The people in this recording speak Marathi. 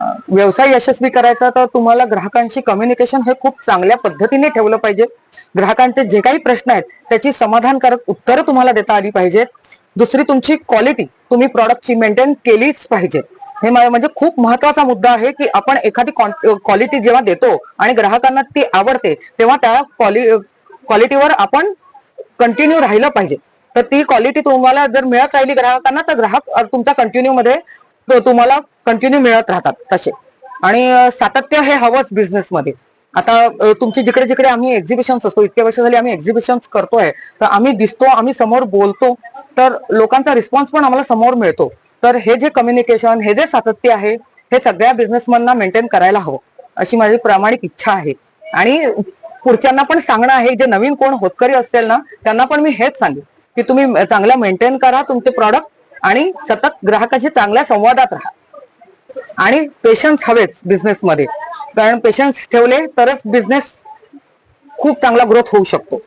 व्यवसाय यशस्वी करायचा तर तुम्हाला ग्राहकांशी कम्युनिकेशन हे खूप चांगल्या पद्धतीने ठेवलं पाहिजे. ग्राहकांचे जे काही प्रश्न आहेत त्याची समाधानकारक उत्तरं तुम्हाला देता आली पाहिजेत दुसरी तुमची क्वालिटी तुम्ही प्रॉडक्टची मेंटेन केलीच पाहिजे. हे म्हणजे खूप महत्त्वाचा मुद्दा आहे की आपण एखादी क्वालिटी जेव्हा देतो आणि ग्राहकांना ती आवडते तेव्हा त्या क्वालिटीवर आपण कंटिन्यू राहिलं पाहिजे. तर ती क्वालिटी तुम्हाला जर मिळत राहिली ग्राहकांना तर ग्राहक तुमच्या तुमचा कंटिन्यू मध्ये तुम्हाला कंटिन्यू मिळत राहतात तसे. आणि सातत्य हे हवंच बिझनेसमध्ये आता तुमची जिकडे जिकडे आम्ही एक्झिबिशन्स असतो इतक्या वर्ष झाली आम्ही एक्झिबिशन्स करतोय तर आम्ही दिसतो आम्ही समोर बोलतो तर लोकांचा रिस्पॉन्स पण आम्हाला समोर मिळतो. तर हे जे कम्युनिकेशन हे जे सातत्य आहे हे सगळ्या बिझनेसमॅनना मेंटेन करायला हवं अशी माझी प्रामाणिक इच्छा आहे. आणि पुढच्यांना पण सांगणं आहे जे नवीन कोण होतकरी असेल ना त्यांना पण मी हेच सांगेन की तुम्ही चांगल्या मेंटेन करा तुमचे प्रॉडक्ट आणि सतत ग्राहकाशी चांगल्या संवादात राहा. आणि पेशन्स हवेच बिझनेसमध्ये कारण पेशन्स ठेवले तरच बिझनेस खूप चांगला ग्रोथ होऊ शकतो.